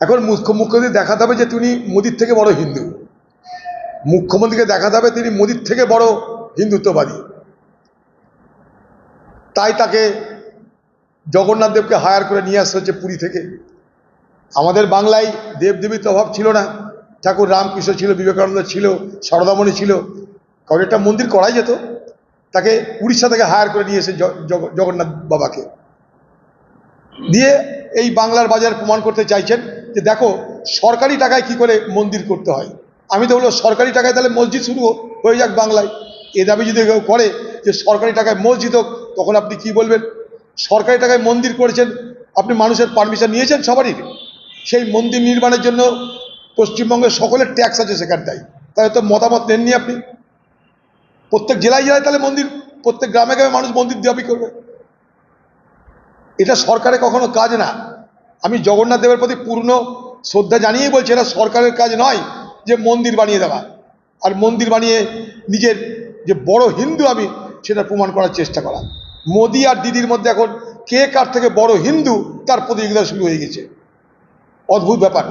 এখন মুখ্য মুখ্যমন্ত্রী দেখাতে হবে যে তিনি মোদির থেকে বড় হিন্দু। মুখ্যমন্ত্রীকে দেখাতে হবে তিনি মোদির থেকে বড় হিন্দুত্ববাদী। তাই তাকে জগন্নাথ দেবকে হায়ার করে নিয়ে আসতে হচ্ছে পুরী থেকে। আমাদের বাংলায় দেবদেবীর তো অভাব ছিল না। ঠাকুর রামকৃষ্ণ ছিল, বিবেকানন্দ ছিল, সারদামণি ছিল। কারণ একটা মন্দির করাই যেত। তাকে উড়িষ্যা থেকে হায়ার করে নিয়ে এসে জগন্নাথ বাবাকে। দিয়ে এই বাংলার বাজার প্রমাণ করতে চাইছেন যে দেখো, সরকারি টাকায় কি করে মন্দির করতে হয়? আমি তো বলব, সরকারি টাকায় তাহলে মসজিদ শুরু হয়ে যাক বাংলায়। এ দাবি যদি কেউ করে যে সরকারি টাকায় মসজিদ হোক, তখন আপনি কি বলবেন? সরকারি টাকায় মন্দির করেছেন, আপনি মানুষের পারমিশন নিয়েছেন সবারই? সেই মন্দির নির্মাণের জন্য পশ্চিমবঙ্গের সকলের ট্যাক্স আছে সেখানটায়। তাহলে তো মতামত নেননি আপনি? প্রত্যেক জেলায় জেলায় তাহলে মন্দির, প্রত্যেক গ্রামে গ্রামে মানুষ মন্দির দাবি করবে। এটা সরকারের কখনো কাজ না। আমি জগন্নাথ দেবের প্রতি পূর্ণ শ্রদ্ধা জানিয়েই বলছি, এটা সরকারের কাজ নয় যে মন্দির বানিয়ে দেওয়া। আর মন্দির বানিয়ে নিজের যে বড় হিন্দু আমি, সেটা প্রমাণ করার চেষ্টা করা। মোদি আর দিদির মধ্যে এখন কে কার থেকে বড় হিন্দু, তার প্রতিযোগিতা শুরু হয়ে গেছে। অদ্ভুত ব্যাপার।